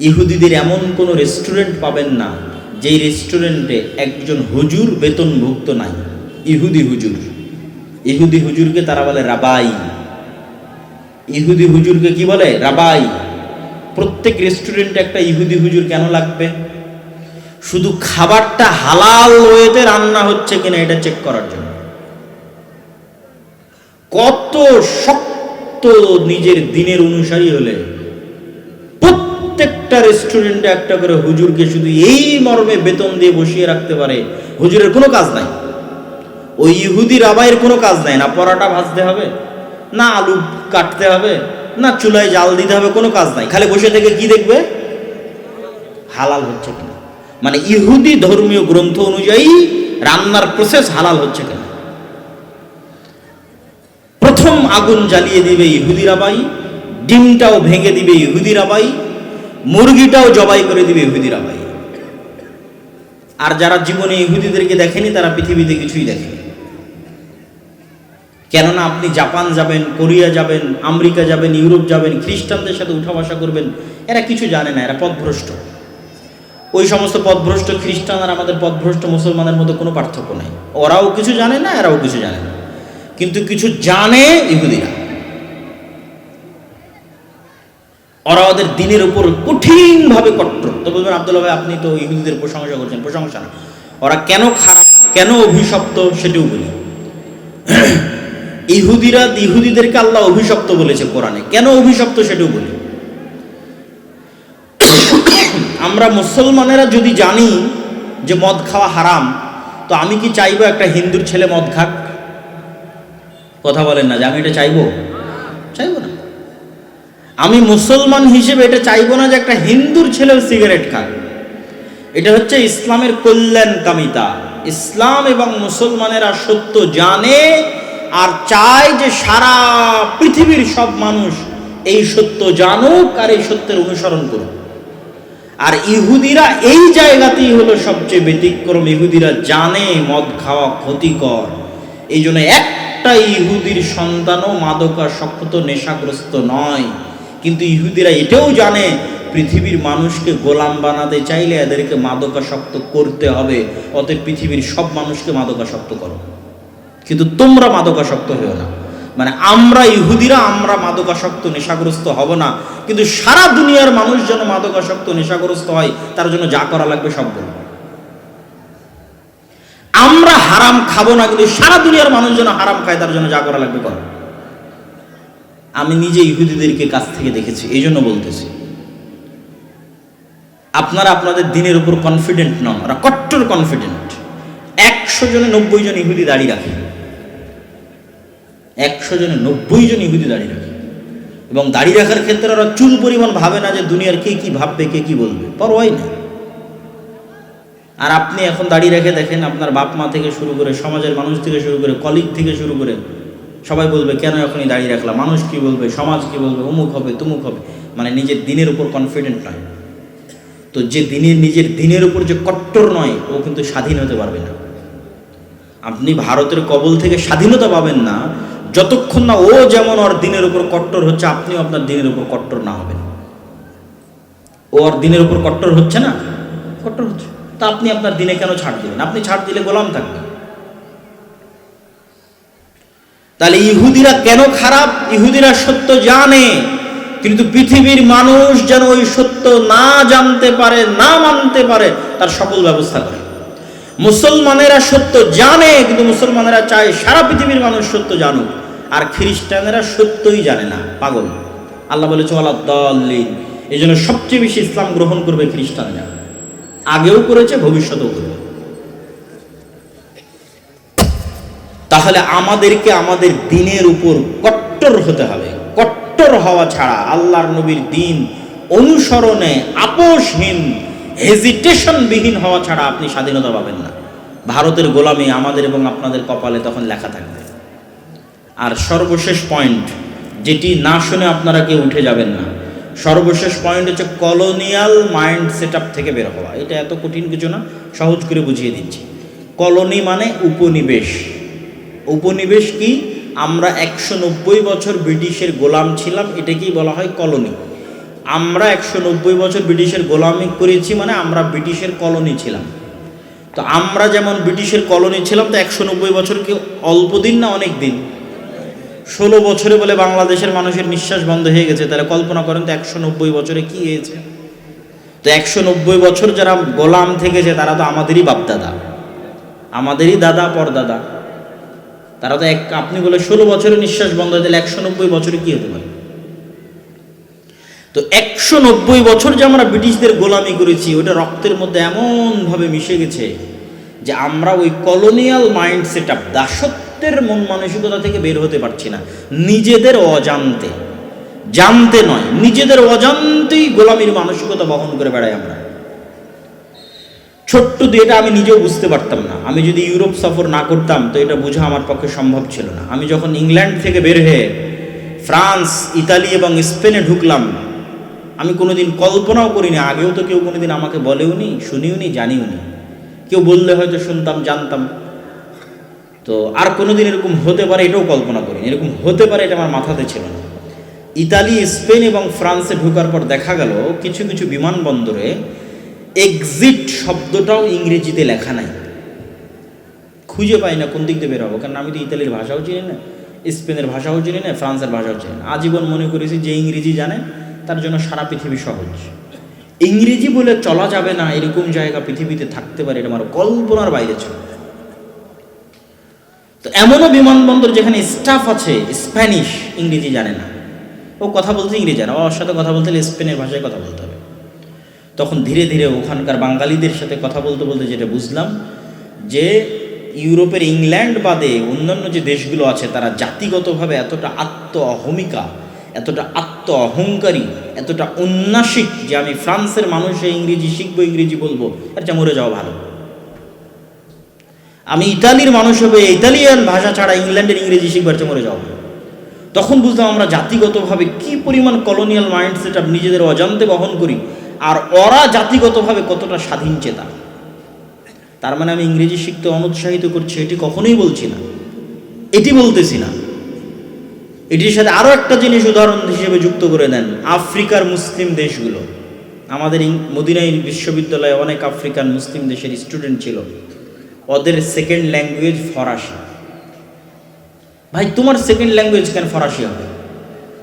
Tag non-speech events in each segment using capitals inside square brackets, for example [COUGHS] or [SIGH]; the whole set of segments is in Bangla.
ইহুদিদের এমন কোনো রেস্টুরেন্ট পাবেন না, যেই রেস্টুরেন্টে একজন হুজুর বেতনভুক্ত নাই। ইহুদি হুজুর। ইহুদি হুজুরকে তারা বলে রাবাই। ইহুদি হুজুরকে কি বলে? রাবাই। প্রত্যেক রেস্টুরেন্টে একটা ইহুদি হুজুর কেন লাগবে? শুধু খাবারটা হালাল ওয়েতে রান্না হচ্ছে কিনা এটা চেক করার জন্য। কত শক্ত নিজের দিনের অনুসারী হলে প্রত্যেকটা রেস্টুরেন্টে একটা করে হুজুরকে শুধু এই মর্মে বেতন দিয়ে বসিয়ে রাখতে পারে, হুজুরের কোনো কাজ নাই। ওই ইহুদি রাবাইয়ের কোনো কাজ নাই না, পরাটা ভাজতে হবে, না আলু কাটতে হবে, না চুলায় জাল দিতে হবে, কোনো কাজ নাই। খালি বসে থেকে কি দেখবে? হালাল হচ্ছে কিনা? মানে ইহুদি ধর্মীয় গ্রন্থ অনুযায়ী রান্নার প্রসেস হালাল হচ্ছে কিনা? প্রথম আগুন জ্বালিয়ে দিবে ইহুদি রাবাই, ডিমটাও ভেঙে দিবে ইহুদি রাবাই মুরগিটাও জবাই করে দিবে ইহুদি রাবাই আর যারা জীবনে ইহুদিদেরকে দেখেনি, তারা পৃথিবীতে কিছুই দেখেনি। কেননা আপনি জাপান যাবেন, কোরিয়া যাবেন, আমেরিকা যাবেন, ইউরোপ যাবেন, খ্রিস্টানদের সাথে উঠা বসা করবেন, এরা কিছু জানে না, এরা পথভ্রষ্ট। ওই সমস্ত পথভ্রষ্ট খ্রিস্টান আর আমাদের পথভ্রষ্ট মুসলমানের মধ্যে কোনো পার্থক্য নাই। ওরাও কিছু জানে না, এরাও কিছু জানে না। কিন্তু কিছু জানে ইহুদিরা। ওরা ওদের দিনের উপর কঠিনভাবে কট্টর তো বলবেন, আব্দুল্লাহ ভাই, আপনি তো ইহুদিদের প্রশংসা করছেন, প্রশংসা না। ওরা কেন খারাপ কেন অভিশপ্ত সেটাও বলি। ইহুদিরা ইহুদিদেরকে আল্লাহ অভিশপ্ত বলেছে কোরআনে। কেন অভিশপ্ত সেটাও বলি। আমরা মুসলমানেরা যদি জানি যে মদ খাওয়া হারাম, তো আমি কি চাইব একটা হিন্দুর ছেলে মদ খাক? কথা বলেন না, যে আমি এটা চাইব? চাইব না। আমি মুসলমান হিসেবে এটা চাইব না যে একটা হিন্দুর ছেলেও সিগারেট খাক। এটা হচ্ছে ইসলামের কল্যাণ কামিতা ইসলাম এবং মুসলমানেরা সত্য জানে আর চায় যে সারা পৃথিবীর সব মানুষ এই সত্য জানুক আর এই সত্যের অনুসরণ করুক। আর ইহুদিরা এই জায়গাতেই হলো সবচেয়ে ব্যতিক্রম। ইহুদিরা জানে মদ খাওয়া ক্ষতিকর। এই জন্য একটা ইহুদির সন্তানও মাদকাসক্ত, নেশাগ্রস্ত নয়। কিন্তু ইহুদিরা এটাও জানে, পৃথিবীর মানুষকে গোলাম বানাতে চাইলে এদেরকে মাদকাসক্ত করতে হবে, অতএব পৃথিবীর সব মানুষকে মাদকাসক্ত করো। কিন্তু তোমরা মাদকাসক্ত হয়েও না। মানে আমরা ইহুদিরা, আমরা মাদকাসক্ত, নেশাগ্রস্ত হব না। কিন্তু সারা দুনিয়ার মানুষ যেন মাদকাসক্ত, নেশাগ্রস্ত হয়, তার জন্য যা করা লাগবে সব বলব। আমরা হারাম খাব না, কিন্তু সারা দুনিয়ার মানুষ যেন হারাম খায়, তার জন্য যা করা লাগবে করো। আমি নিজে ইহুদিদেরকে কাছ থেকে দেখেছি, এই জন্য বলতেছি। আপনারা আপনাদের দিনের উপর কনফিডেন্ট নন, ওরা কট্টর কনফিডেন্ট একশো জনে নব্বই জন ইহুদি দাঁড়িয়ে রাখে। একশো জনে নব্বই জন ইহুদি দাঁড়িয়ে রাখে। এবং দাঁড়িয়ে রাখার ক্ষেত্রে ওরা চুল পরিমাণ ভাবে না যে দুনিয়ার কে কি ভাববে, কে কি বলবে। পরোয়াই না। আর আপনি এখন দাঁড়িয়ে রেখে দেখেন, আপনার বাপ মা থেকে শুরু করে সমাজের মানুষ থেকে শুরু করে কলিগ থেকে শুরু করে সবাই বলবে, কেন এখনই দাঁড়িয়ে রাখলাম মানুষ কি বলবে? সমাজ কি বলবে? অমুক হবে, তুমুক হবে। মানে নিজের দিনের উপর কনফিডেন্ট নয়। তো যে দিনের, নিজের দিনের উপর যে কট্টর নয়, ও কিন্তু স্বাধীন হতে পারবে না। আপনি ভারতের কবল থেকে স্বাধীনতা পাবেন না। যতক্ষণ না ও যেমন ওর দিনের উপর কট্টর হচ্ছে, আপনিও আপনার দিনের উপর কট্টর না হবেন। ও ওর দিনের উপর কট্টর হচ্ছে না? কট্টর হচ্ছে। তা আপনি আপনার দিনে কেন ছাড় দিবেন আপনি ছাড় দিলে গোলাম থাকবেন। তাহলে ইহুদিরা কেন খারাপ? ইহুদিরা সত্য জানে, কিন্তু পৃথিবীর মানুষ যেন ওই সত্য না জানতে পারে, না মানতে পারে, তার সকল ব্যবস্থা করে। মুসলমানেরা সত্য জানে, কিন্তু মুসলমানেরা চায় সারা পৃথিবীর মানুষ সত্য জানুক, আর খ্রিস্টানেরা সত্যই জানে না, পাগল। আল্লাহ বলেছে আল্লাহ এই জন্য সবচেয়ে বেশি ইসলাম গ্রহণ করবে খ্রিস্টানরা। আগেও করেছে, ভবিষ্যতেও করবে তাহলে আমাদেরকে আমাদের দিনের উপর কট্টর হতে হবে। কট্টর হওয়া ছাড়া আল্লাহর নবীর দিন অনুসরণে আপোষহীন হেজিটেশনবিহীন হওয়া ছাড়া আপনি স্বাধীনতা পাবেন না। ভারতের গোলামি আমাদের এবং আপনাদের কপালে তখন লেখা থাকবে। আর সর্বশেষ পয়েন্ট যেটি না শুনে আপনারা কেউ উঠে যাবেন না। সর্বশেষ পয়েন্ট হচ্ছে কলোনিয়াল মাইন্ড সেট থেকে বের হওয়া। এটা এত কঠিন কিছু না, সহজ করে বুঝিয়ে দিচ্ছি। কলোনি মানে উপনিবেশ। উপনিবেশ কি? আমরা একশো নব্বই বছর ব্রিটিশের গোলাম ছিলাম, এটাকেই বলা হয় কলোনি। আমরা একশো নব্বই বছর ব্রিটিশের গোলামি করেছি মানে আমরা ব্রিটিশের কলোনি ছিলাম। তো আমরা যেমন ব্রিটিশের কলোনি ছিলাম, তো একশো নব্বই বছর কি অল্প দিন না অনেক দিন? ষোলো বছরে বলে বাংলাদেশের মানুষের নিঃশ্বাস বন্ধ হয়ে গেছে, তাহলে কল্পনা করেন তো একশো নব্বই বছরে কি হয়েছে? তো একশো নব্বই বছর যারা গোলাম থেকেছে, তারা তো আমাদেরই বাপদাদা। আমাদেরই দাদা, পরদাদা। তারা তো এক আপনি বলে ষোলো বছরে নিঃশ্বাস বন্ধ হয়ে তাহলে একশো নব্বই বছরে কি হতে পারে? তো একশো নব্বই বছর যে আমরা ব্রিটিশদের গোলামি করেছি, ওটা রক্তের মধ্যে এমনভাবে মিশে গেছে যে আমরা ওই কলোনিয়াল মাইন্ড সেট আপ দাসত্বের মন মানসিকতা থেকে বের হতে পারছি না। নিজেদের অজান্তে, জানতে নয়, নিজেদের অজান্তেই গোলামির মানসিকতা বহন করে বেড়াই আমরা। ছোট্ট দিয়ে এটা আমি নিজেও বুঝতে পারতাম না। আমি যদি ইউরোপ সফর না করতাম, তো এটা বোঝা আমার পক্ষে সম্ভব ছিল না। আমি যখন ইংল্যান্ড থেকে বের হয়ে ফ্রান্স, ইতালি এবং স্পেনে ঢুকলাম, আমি কোনোদিন কল্পনাও করিনি, আগেও তো কেউ কোনোদিন আমাকে বলেও নি শুনিও নি জানিও নি কেউ বললে হয়তো শুনতাম, জানতাম। তো আর কোনোদিন এরকম হতে পারে, এটাও কল্পনা করিনি। এরকম হতে পারে, এটা আমার মাথাতে ছিল না। ইতালি, স্পেন এবং ফ্রান্সে ঢোকার পর দেখা গেল, কিছু কিছু বিমানবন্দরে এক্সিট শব্দটাও ইংরেজিতে লেখা নাই। খুঁজে পাই না কোন দিক দিয়ে বেরোবো, কারণ আমি তো ইতালির ভাষাও চিনি না, স্পেনের ভাষাও চিনি না, ফ্রান্সের ভাষাও চিনি না। আজীবন মনে করেছি যে ইংরেজি জানে, তার জন্য সারা পৃথিবী সহজ। ইংরেজি বলে চলা যাবে না এরকম জায়গা পৃথিবীতে থাকতে পারে, এটা আমার কল্পনার বাইরে ছিল। তো এমনও বিমানবন্দর যেখানে স্টাফ আছে স্প্যানিশ ইংরেজি জানে না। ও কথা বলতে ইংরেজি জানে ওর সাথে কথা বলতে হলে স্পেনের ভাষায় কথা বলতে তখন ধীরে ধীরে ওখানকার বাঙালিদের সাথে কথা বলতে বলতে যেটা বুঝলাম, যে ইউরোপের ইংল্যান্ড বাদে অন্যান্য যে দেশগুলো আছে, তারা জাতিগতভাবে এতটা আত্ম অহমিকা এতটা আত্ম অহংকারী এতটা উন্নাসিক যে আমি ফ্রান্সের মানুষে ইংরেজি শিখব, ইংরেজি বলব, আর চেয়ে মরে যাওয়া ভালো। আমি ইতালির মানুষ হবে, ইতালিয়ান ভাষা ছাড়া ইংল্যান্ডের ইংরেজি শিখবার চেয়ে মরে যাওয়া তখন বুঝলাম আমরা জাতিগতভাবে কি পরিমাণ কলোনিয়াল মাইন্ডসেট নিজেদের অজান্তে বহন করি আর ওরা জাতিগতভাবে কতটা স্বাধীন চেতা। তার মানে আমি ইংরেজি শিখতে অনুৎসাহিত করছি, এটি কখনোই বলছি না। এটি বলতেছি না। এটির সাথে আরও একটা জিনিস উদাহরণ হিসেবে যুক্ত করে দেন, আফ্রিকার মুসলিম দেশগুলো। আমাদের মদিনাই বিশ্ববিদ্যালয়ে অনেক আফ্রিকান মুসলিম দেশের স্টুডেন্ট ছিল। ওদের সেকেন্ড ল্যাঙ্গুয়েজ ফরাসি। ভাই, তোমার সেকেন্ড ল্যাঙ্গুয়েজ কেন ফরাসি হবে?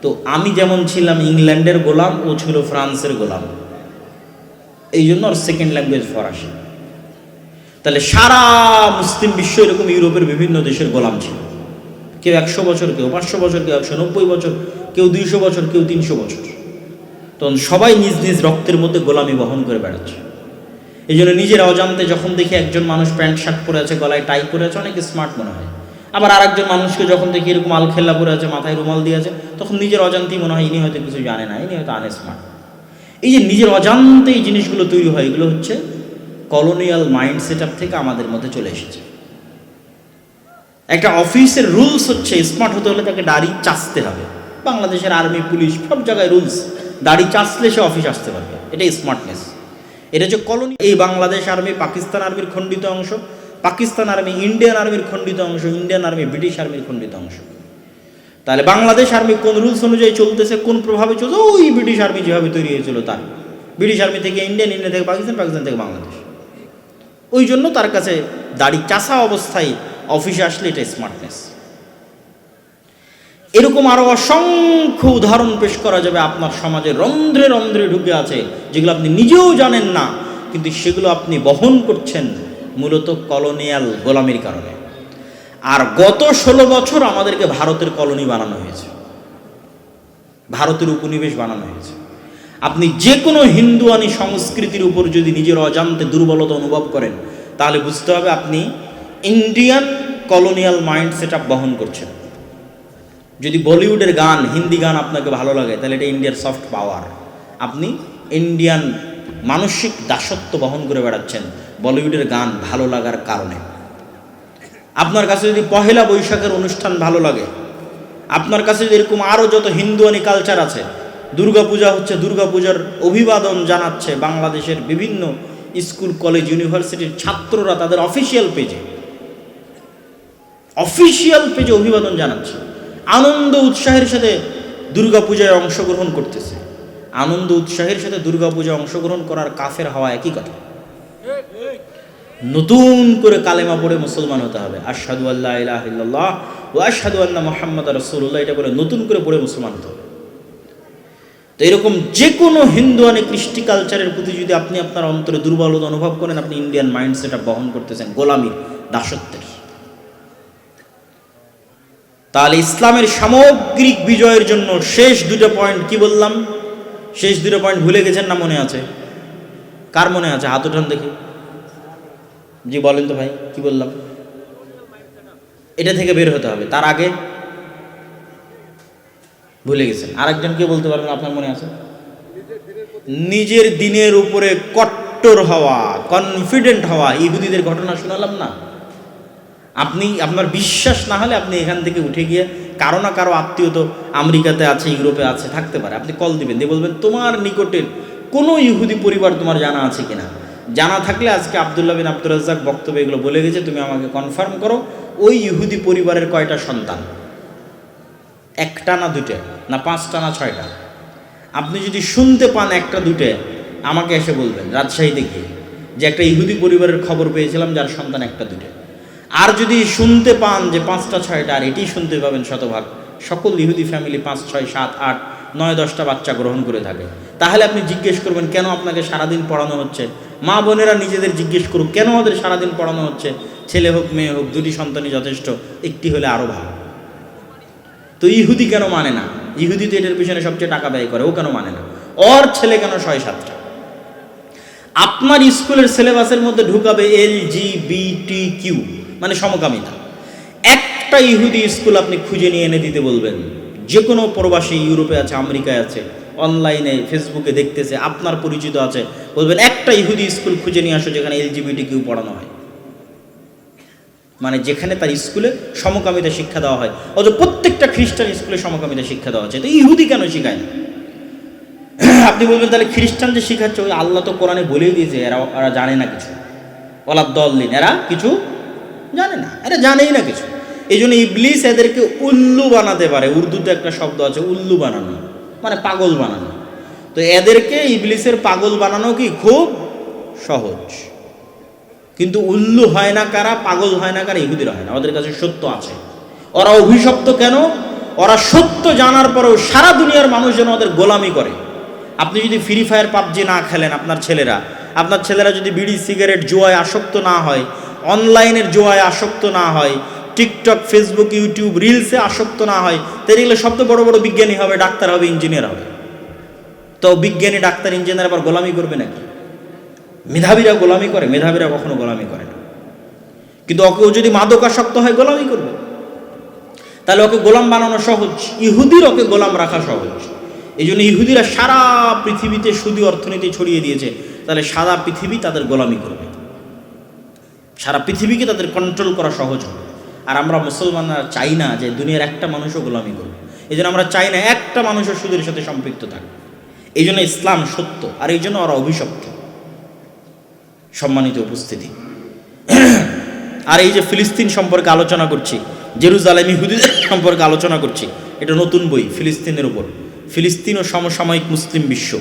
তো আমি যেমন ছিলাম ইংল্যান্ডের গোলাম, ও ছিল ফ্রান্সের গোলাম। এই জন্য ওর সেকেন্ড ল্যাঙ্গুয়েজ ফরাসি। তাহলে সারা মুসলিম বিশ্ব এরকম ইউরোপের বিভিন্ন দেশের গোলাম ছিল। কেউ একশো বছর, কেউ পাঁচশো বছর, কেউ একশো নব্বই বছর, কেউ দুইশো বছর, কেউ তিনশো বছর। তখন সবাই নিজ নিজ রক্তের মধ্যে গোলামি বহন করে বেড়াচ্ছে। এই জন্য নিজের অজান্তে যখন দেখি একজন মানুষ প্যান্ট শার্ট পরে আছে, গলায় টাই পরে আছে, অনেক স্মার্ট মনে হয়। আবার আরেকজন মানুষকে যখন দেখি এরকম আলখেল্লা পরে আছে, মাথায় রুমাল দিয়ে আছে, তখন নিজের অজান্তেই মনে হয় ইনি হয়তো কিছু জানে না, ইনি হয়তো আনস্মার্ট এই যে নিজের অজান্তে এই জিনিসগুলো তৈরি হয়, এগুলো হচ্ছে কলোনিয়াল মাইন্ড সেট থেকে আমাদের মধ্যে চলে এসেছে। একটা অফিসের রুলস হচ্ছে স্মার্ট হতে হলে তাকে দাড়ি চাচতে হবে। বাংলাদেশের আর্মি পুলিশ সব জায়গায় রুলস দাড়ি চাচলে সে অফিস আসতে পারবে। এটাই স্মার্টনেস এটা হচ্ছে কলোনি এই বাংলাদেশ আর্মি পাকিস্তান আর্মির খণ্ডিত অংশ, পাকিস্তান আর্মি ইন্ডিয়ান আর্মির খণ্ডিত অংশ ইন্ডিয়ান আর্মি ব্রিটিশ আর্মির খণ্ডিত অংশ। তাহলে বাংলাদেশ আর্মি কোন রুলস অনুযায়ী চলতেছে, কোন প্রভাবে চলছে? ওই ব্রিটিশ আর্মি যেভাবে তৈরি হয়েছিল তার। ব্রিটিশ আর্মি থেকে ইন্ডিয়ান, ইন্ডিয়া থেকে পাকিস্তান পাকিস্তান থেকে বাংলাদেশ। ওই জন্য তার কাছে দাড়ি চাষা অবস্থায় অফিসে আসলে এটা স্মার্টনেস এরকম আরও অসংখ্য উদাহরণ পেশ করা যাবে আপনার সমাজে। রন্ধ্রে রন্ধ্রে ঢুকে আছে, যেগুলো আপনি নিজেও জানেন না, কিন্তু সেগুলো আপনি বহন করছেন মূলত কলোনিয়াল গোলামির কারণে। আর গত ষোলো বছর আমাদেরকে ভারতের কলোনি বানানো হয়েছে। ভারতের উপনিবেশ বানানো হয়েছে। আপনি যে কোনো হিন্দুয়ানি সংস্কৃতির উপর যদি নিজের অজান্তে দুর্বলতা অনুভব করেন, তাহলে বুঝতে হবে আপনি ইন্ডিয়ান কলোনিয়াল মাইন্ড সেট বহন করছেন। যদি বলিউডের গান, হিন্দি গান আপনাকে ভালো লাগে, তাহলে এটা ইন্ডিয়ার সফট পাওয়ার। আপনি ইন্ডিয়ান মানসিক দাসত্ব বহন করে বেড়াচ্ছেন বলিউডের গান ভালো লাগার কারণে। আপনার কাছে যদি পহেলা বৈশাখের অনুষ্ঠান ভালো লাগে, আপনার কাছে যদি এরকম আরও যত হিন্দুয়ানি কালচার আছে, দুর্গাপূজা হচ্ছে দুর্গাপূজার অভিবাদন জানাচ্ছে বাংলাদেশের বিভিন্ন স্কুল কলেজ ইউনিভার্সিটির ছাত্ররা তাদের অফিসিয়াল পেজে অফিসিয়াল পেজে অভিবাদন জানাচ্ছে। আনন্দ উৎসাহের সাথে দুর্গাপূজায় অংশগ্রহণ করতেছে। আনন্দ উৎসাহের সাথে দুর্গাপূজা অংশগ্রহণ করার কাফের হওয়া একই কথা। নতুন করে কালেমা পড়ে মুসলমান হতে হবে। আশহাদু আল্লাহ ইলাহ ইল্লাল্লাহ ও আশহাদু আল্লাহ মোহাম্মদ রসুল্লাহ এটা বলে নতুন করে পড়ে মুসলমান হতে হবে। তো এরকম যে কোনো হিন্দুয়ানি কৃষ্টি কালচারের প্রতি যদি আপনি আপনার অন্তরে দুর্বলতা অনুভব করেন, আপনি ইন্ডিয়ান মাইন্ড সেট বহন করতেছেন গোলামির দাসত্বের। তাহলে ইসলামের সামগ্রিক বিজয়ের জন্য শেষ দুটো পয়েন্ট কি বললাম? শেষ দুটো পয়েন্ট ভুলে গেছেন না মনে আছে? কার মনে আছে? হাত উঠান দেখি। জি, বলেন তো ভাই, কি বললাম? এটা থেকে বের হতে হবে, তার আগে ভুলে গেছেন। আরেকজন কে বলতে পারবেন, আপনার মনে আছে? নিজের দিনের উপরে কট্টর হওয়া কনফিডেন্ট হওয়া, ইহুদিদের ঘটনা শোনালাম না? আপনি, আপনার বিশ্বাস না হলে আপনি এখান থেকে উঠে গিয়ে কারও না কারও আত্মীয় তো আমেরিকাতে আছে, ইউরোপে আছে, থাকতে পারে। আপনি কল দিবেন, দিয়ে বলবেন, তোমার নিকটের কোনো ইহুদি পরিবার তোমার জানা আছে কিনা? জানা থাকলে আজকে আবদুল্লাহ বিন আব্দুর রাজ্জাক বক্তব্য এগুলো বলে গেছে, তুমি আমাকে কনফার্ম করো। ওই ইহুদি পরিবারের কয়টা সন্তান? একটা না দুটো না পাঁচটা না ছয়টা? আপনি যদি শুনতে পান একটা দুটো আমাকে এসে বলবেন রাজশাহীতে গিয়ে যে একটা ইহুদি পরিবারের খবর পেয়েছিলাম, যার সন্তান একটা দুটো আর যদি শুনতে পান যে পাঁচটা, ছয়টা, আর এটি শুনতে পাবেন শতভাগ, সকল ইহুদি ফ্যামিলি পাঁচ, ছয়, সাত, আট নয় দশটা বাচ্চা গ্রহণ করে থাকে। তাহলে আপনি জিজ্ঞেস করবেন, কেন আপনাকে সারাদিন পড়ানো হচ্ছে? মা বোনেরা নিজেদের জিজ্ঞেস করুক, কেন ওদের সারাদিন পড়ানো হচ্ছে? ছেলে হোক, মেয়ে হোক, দুটি সন্তানই যথেষ্ট, একটি হলে আরও ভালো। তো ইহুদি কেন মানে না? ইহুদি তো এটার পিছনে সবচেয়ে টাকা ব্যয় করে, ও কেন মানে না? ওর ছেলে কেন ছয়, সাতটা? আপনার স্কুলের সিলেবাসের মধ্যে ঢুকাবে এল জি বি টি কিউ মানে সমকামিতা। একটা ইহুদি স্কুল আপনি খুঁজে নিয়ে এনে দিতে বলবেন। যে কোনো প্রবাসী ইউরোপে আছে, আমেরিকায় আছে অনলাইনে ফেসবুকে দেখতেছে, আপনার পরিচিত আছে, বলবেন, একটা ইহুদি স্কুল খুঁজে নিয়ে আসো যেখানে এলজিবিটি কিউ পড়ানো হয়। মানে যেখানে তার স্কুলে সমকামিতা শিক্ষা দেওয়া হয়। অথচ প্রত্যেকটা খ্রিস্টান স্কুলে সমকামিতা শিক্ষা দেওয়া হচ্ছে। তো ইহুদি কেন শিখায় না? [CLEARS THROAT] আপনি বলবেন, তাহলে খ্রিস্টান যে শিখাচ্ছে, ওই আল্লাহ তো কোরআনে বলেই দিয়েছে, এরা এরা জানে না কিছু। ওলা দলিন এরা কিছু জানে না। এরা জানেই না কিছু। এই জন্য ইবলিস এদেরকে উল্লু বানাতে পারে। উর্দুতে একটা শব্দ আছে, উল্লু বানানো। মানে পাগল বানানো। তো এদেরকে ইবলিসের পাগল বানানো কি? খুব সহজ। কিন্তু উল্লু হয় না কারা? পাগল হয় না কারা? ইহুদিরা হয় না। ওদের কাছে সত্য আছে। ওরা অভিশপ্ত কেন? ওরা সত্য জানার পরেও সারা দুনিয়ার মানুষ যেন ওদের গোলামি করে। আপনি যদি ফ্রি ফায়ার পাবজি না খেলেন আপনার ছেলেরা আপনার ছেলেরা যদি বিড়ি, সিগারেট জোয়ায় আসক্ত না হয়, অনলাইনের জোয়ায় আসক্ত না হয় টিকটক, ফেসবুক, ইউটিউব, রিলসে আসক্ত না হয়। তাহলে এগুলো সবচেয়ে বড় বড় বিজ্ঞানী হবে, ডাক্তার হবে, ইঞ্জিনিয়ার হবে। তো বিজ্ঞানী, ডাক্তার, ইঞ্জিনিয়ার আবার গোলামি করবে নাকি? মেধাবীরা গোলামি করে মেধাবীরা কখনো গোলামি করে না। কিন্তু ওকে ও যদি মাদকাসক্ত হয়, গোলামি করবে। তাহলে ওকে গোলাম বানানো সহজ, ইহুদির ওকে গোলাম রাখা সহজ। এই জন্য ইহুদিরা সারা পৃথিবীতে সুদি অর্থনীতি ছড়িয়ে দিয়েছে, তাহলে সারা পৃথিবী তাদের গোলামি করবে। সারা পৃথিবীকে তাদের কন্ট্রোল করা সহজ হবে। আর আমরা মুসলমানরা চাই না যে দুনিয়ার একটা মানুষও গোলামি করবে এই জন্য আমরা চাই না একটা মানুষও সুদের সাথে সম্পৃক্ত থাকবে এই জন্য ইসলাম সত্য আর এই জন্য ওরা অভিশপ্ত। সম্মানিত উপস্থিতি। আর এই যে ফিলিস্তিন সম্পর্কে আলোচনা করছি, জেরুজালেম ইহুদিদের সম্পর্কে আলোচনা করছি, এটা নতুন বই ফিলিস্তিনের উপর। ফিলিস্তিন ও সমসাময়িক মুসলিম বিশ্ব।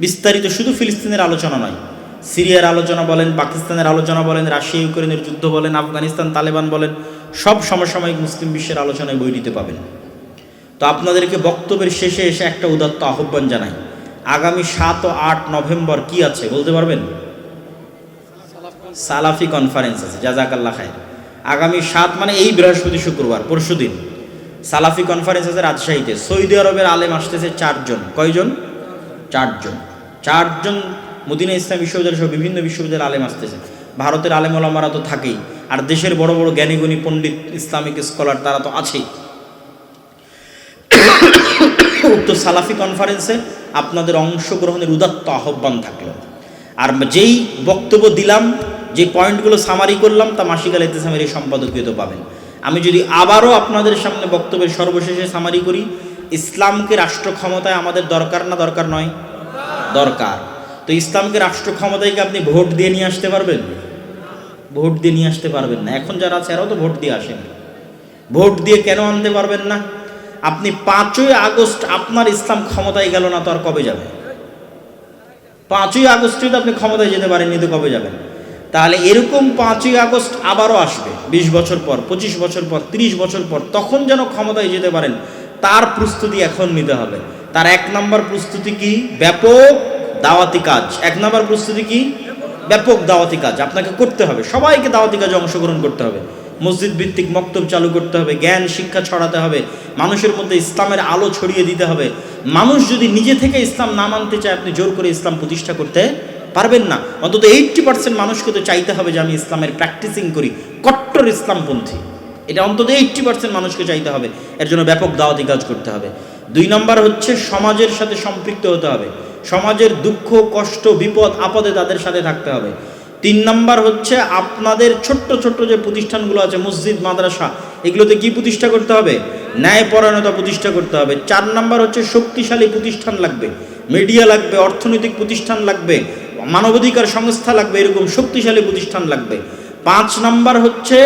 বিস্তারিত শুধু ফিলিস্তিনের আলোচনা নয়। সিরিয়ার আলোচনা বলেন, পাকিস্তানের আলোচনা বলেন, রাশিয়া ইউক্রেনের যুদ্ধ বলেন, আফগানিস্তান তালেবান বলেন সব সমসাময়িক মুসলিম বিশ্বের আলোচনায় বই বইটিতে পাবেন। তো আপনাদেরকে বক্তব্যের শেষে এসে একটা উদাত্ত আহ্বান জানাই। আগামী সাত ও আট নভেম্বর কি আছে বলতে পারবেন? সালাফি কনফারেন্স আছে জাজাকাল্লা খায় আগামী সাত মানে এই বৃহস্পতি শুক্রবার, পরশু দিন। সালাফি কনফারেন্স আছে রাজশাহীতে। সৌদি আরবের আলেম আসতেছে চারজন। কয়জন? চারজন। চারজন মদিনা ইসলাম বিশ্ববিদ্যালয় সহ বিভিন্ন বিশ্ববিদ্যালয়ের আলেম আসতেছে। ভারতের আলেম ওলামারা তো থাকেই। আর দেশের বড় বড় জ্ঞানীগুণী পণ্ডিত, ইসলামিক স্কলার তারা তো আছেই। উক্ত সালাফি কনফারেন্সে আপনাদের অংশগ্রহণের উদাত্ত আহ্বান থাকল। আর যেই বক্তব্য দিলাম, যে পয়েন্টগুলো সামারি করলাম, তা মাসিকাল ইতিসামের এই সম্পাদকীয়তে পাবেন। আমি যদি আবারও আপনাদের সামনে বক্তব্যের সর্বশেষে সামারি করি, ইসলামকে রাষ্ট্র ক্ষমতায় আমাদের দরকার না দরকার নয়? দরকার। তো ইসলামকে রাষ্ট্র ক্ষমতায় কি আপনি ভোট দিয়ে নিয়ে আসতে পারবেন? ভোট দিয়ে নিয়ে আসতে পারবেন না। এখন যারা আছে, এরাও তো ভোট দিয়ে আসেন। ভোট দিয়ে কেন আনতে পারবেন না? আপনি পাঁচই আগস্ট আপনার ইসলাম ক্ষমতায় গেল না তো আর কবে যাবে? পাঁচই আগস্টে তো আপনি ক্ষমতায় যেতে পারেননি তো কবে যাবেন? তাহলে এরকম পাঁচই আগস্ট আবারও আসবে, বিশ বছর পর, পঁচিশ বছর পর, তিরিশ বছর পর, তখন যেন ক্ষমতায় যেতে পারেন, তার প্রস্তুতি এখন নিতে হবে। তার এক নম্বর প্রস্তুতি কি? ব্যাপক দাওয়াতি কাজ। এক নম্বর প্রস্তুতি কি? ব্যাপক দাওয়াতি কাজ। আপনাকে করতে হবে। সবাইকে দাওয়াতি কাজে অংশগ্রহণ করতে হবে। মসজিদ ভিত্তিক মক্তব চালু করতে হবে। জ্ঞান, শিক্ষা ছড়াতে হবে। মানুষের মধ্যে ইসলামের আলো ছড়িয়ে দিতে হবে। মানুষ যদি নিজে থেকে ইসলাম না মানতে চায়, আপনি জোর করে ইসলাম প্রতিষ্ঠা করতে পারবেন না। অন্তত এইটটি পার্সেন্ট মানুষকে তো চাইতে হবে যে, আমি ইসলামের প্র্যাকটিসিং করি। কট্টর ইসলামপন্থী। এটা অন্তত এইটটি পার্সেন্ট মানুষকে চাইতে হবে। এর জন্য ব্যাপক দাওয়াতি কাজ করতে হবে। দুই নম্বর হচ্ছে সমাজের সাথে সম্পৃক্ত হতে হবে। সমাজের দুঃখ, কষ্ট, বিপদ, আপদে তাদের সাথে থাকতে হবে। তিন নম্বর হচ্ছে আপনাদের ছোট্ট ছোট্ট যে প্রতিষ্ঠানগুলো আছে, মসজিদ, মাদ্রাসা, এগুলোতে কি প্রতিষ্ঠা করতে হবে? ন্যায়পরায়ণতা প্রতিষ্ঠা করতে হবে। চার নম্বর হচ্ছে শক্তিশালী প্রতিষ্ঠান লাগবে। মিডিয়া লাগবে, অর্থনৈতিক প্রতিষ্ঠান লাগবে, মানবাধিকার সংস্থা লাগবে, এরকম শক্তিশালী প্রতিষ্ঠান লাগবে। পাঁচ নাম্বার হচ্ছে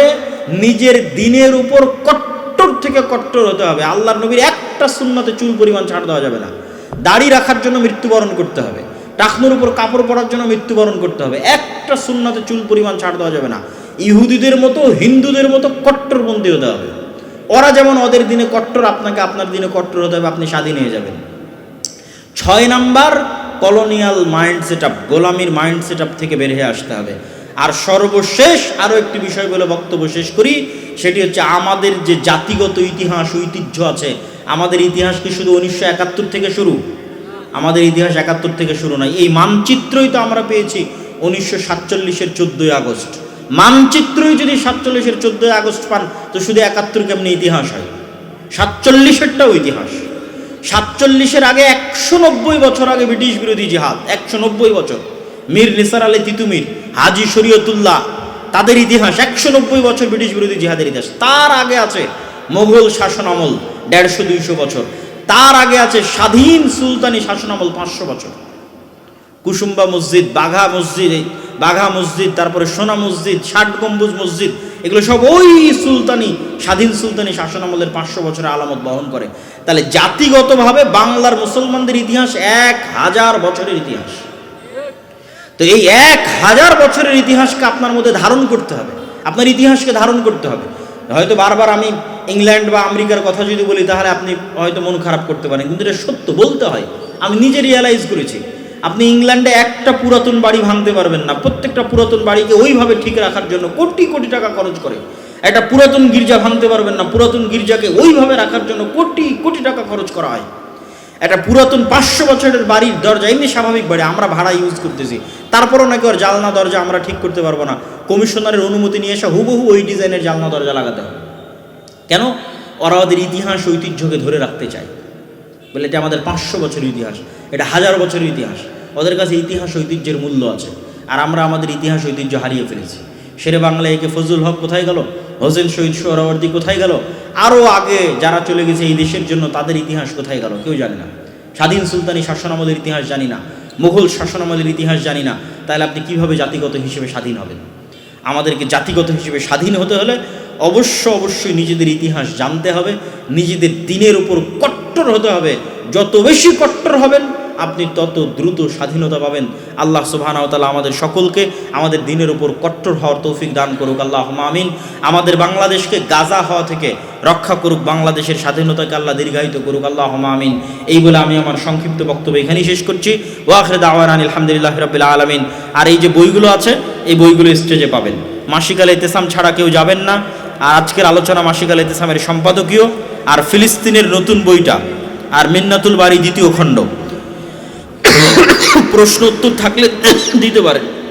নিজের দিনের উপর কট্টর থেকে কট্টর হতে হবে। আল্লাহর নবীর একটা সুন্নতে চুল পরিমাণ ছাড় দেওয়া যাবে না। দাড়ি রাখার জন্য মৃত্যুবরণ করতে হবে। টাকনুর উপর কাপড় পরার জন্য মৃত্যুবরণ করতে হবে। একটা সুন্নতে চুল পরিমাণ ছাড় দেওয়া যাবে না। ইহুদিদের মতো, হিন্দুদের মতো কট্টরপন্থী হতে হবে। ওরা যেমন ওদের দিনে কট্টর, আপনাকে আপনার দিনে কট্টর হতে হবে, আপনি স্বাধীন হয়ে যাবেন। ছয় number colonial mind set up গোলামির mind set up থেকে বের হয়ে আসতে হবে। আর সর্বশেষ আরও একটি বিষয় বলে বক্তব্য শেষ করি, সেটি হচ্ছে আমাদের যে জাতিগত ইতিহাস, ঐতিহ্য আছে আমাদের ইতিহাস কি শুধু উনিশশো একাত্তর থেকে শুরু? আমাদের ইতিহাস একাত্তর থেকে শুরু নয়। এই মানচিত্রই তো আমরা পেয়েছি উনিশশো সাতচল্লিশের চোদ্দোই আগস্ট। মানচিত্রই যদি সাতচল্লিশের চোদ্দোই আগস্ট পান, তো শুধু একাত্তর কেমনি ইতিহাস হয়? সাতচল্লিশেরটাও ইতিহাস। সাতচল্লিশের আগে একশো নব্বই বছর আগে ব্রিটিশ বিরোধী জিহাদ, একশো নব্বই বছর। মীর নিসার আলী তিতুমির, হাজি শরীয়তুল্লাহ, তাদের ইতিহাস, একশো নব্বই বছর ব্রিটিশ বিরোধী জিহাদের ইতিহাস। তার আগে আছে মোগল শাসন আমল দেড়শো, দুইশো বছর। তার আগে আছে স্বাধীন সুলতানি শাসন আমল পাঁচশো বছর। কুসুম্বা মসজিদ, বাঘা মসজিদ বাঘা মসজিদ, তারপরে সোনা মসজিদ, ষাট গম্বুজ মসজিদ, এগুলো সব ওই সুলতানি, স্বাধীন সুলতানি শাসন আমলের পাঁচশো বছরের আলামত বহন করে। তাহলে জাতিগতভাবে বাংলার মুসলমানদের ইতিহাস এক হাজার বছরের ইতিহাস। তো এই এক হাজার বছরের ইতিহাসকে আপনার মধ্যে ধারণ করতে হবে। আপনার ইতিহাসকে ধারণ করতে হবে। হয়তো বারবার আমি ইংল্যান্ড বা আমেরিকার কথা যদি বলি, তাহলে আপনি হয়তো মন খারাপ করতে পারেন। কিন্তু এটা সত্য, বলতে হয়। আমি নিজে রিয়ালাইজ করেছি। আপনি ইংল্যান্ডে একটা পুরাতন বাড়ি ভাঙতে পারবেন না। প্রত্যেকটা পুরাতন বাড়িকে ওইভাবে ঠিক রাখার জন্য কোটি কোটি টাকা খরচ করে। একটা পুরাতন গির্জা ভাঙতে পারবেন না। পুরাতন গির্জাকে ওইভাবে রাখার জন্য কোটি কোটি টাকা খরচ করা হয়। একটা পুরাতন পাঁচশো বছরের বাড়ির দরজা, এমনি স্বাভাবিক বাড়ি, আমরা ভাড়া ইউজ করতেছি। তারপরও নাকি ওর জালনা দরজা আমরা ঠিক করতে পারব না। কমিশনারের অনুমতি নিয়ে এসে হুবহু ওই ডিজাইনের জালনা দরজা লাগাতে হবে কেন? ওরা ওদের ইতিহাস ঐতিহ্যকে ধরে রাখতে চায়। বলে এটা আমাদের পাঁচশো বছরের ইতিহাস, এটা হাজার বছরের ইতিহাস। ওদের কাছে ইতিহাস ঐতিহ্যের মূল্য আছে। আর আমরা আমাদের ইতিহাস ঐতিহ্য হারিয়ে ফেলেছি। শেরে বাংলা একে ফজলুল হক কোথায় গেল? হোসেন শহীদ সোহরাওয়ার্দী কোথায় গেল? আরও আগে যারা চলে গেছে এই দেশের জন্য তাদের ইতিহাস কোথায় গেল? কেউ জানে না। স্বাধীন সুলতানি শাসনামলের ইতিহাস জানি না। মুঘল শাসনামলের ইতিহাস জানি না। তাহলে আপনি কীভাবে জাতিগত হিসেবে স্বাধীন হবেন? আমাদেরকে জাতিগত হিসেবে স্বাধীন হতে হলে অবশ্য অবশ্যই নিজেদের ইতিহাস জানতে হবে, নিজেদের দিনের উপর কট্টর হতে হবে। যত বেশি কট্টর হবেন, আপনি তত দ্রুত স্বাধীনতা পাবেন। আল্লাহ সুবাহানাওতালা আমাদের সকলকে আমাদের দিনের উপর কট্টর হওয়ার তৌফিক দান করুক আল্লাহ আমিন। আমাদের বাংলাদেশকে গাজা হওয়া থেকে রক্ষা করুক, বাংলাদেশের স্বাধীনতাকে আল্লাহ দীর্ঘায়িত করুক আল্লাহ আমিন। এই বলে আমি আমার সংক্ষিপ্ত বক্তব্য এখানেই শেষ করছি। ওয়াখরে দাওয়ান আলহামদুলিল্লাহ রবিল্লা আলমিন। আর এই যে বইগুলো আছে, এই বইগুলো স্টেজে পাবেন। মাসিকালে এতেসাম ছাড়া কেউ যাবেন না। আর আজকের আলোচনা মাসিক আল ইতিসামের সম্পাদকীয় আর ফিলিস্তিনের নতুন বইটা আর মিন্নাতুল বাড়ি দ্বিতীয় খণ্ড। [COUGHS] প্রশ্ন উত্তর থাকলে [COUGHS] দিতে পারেন।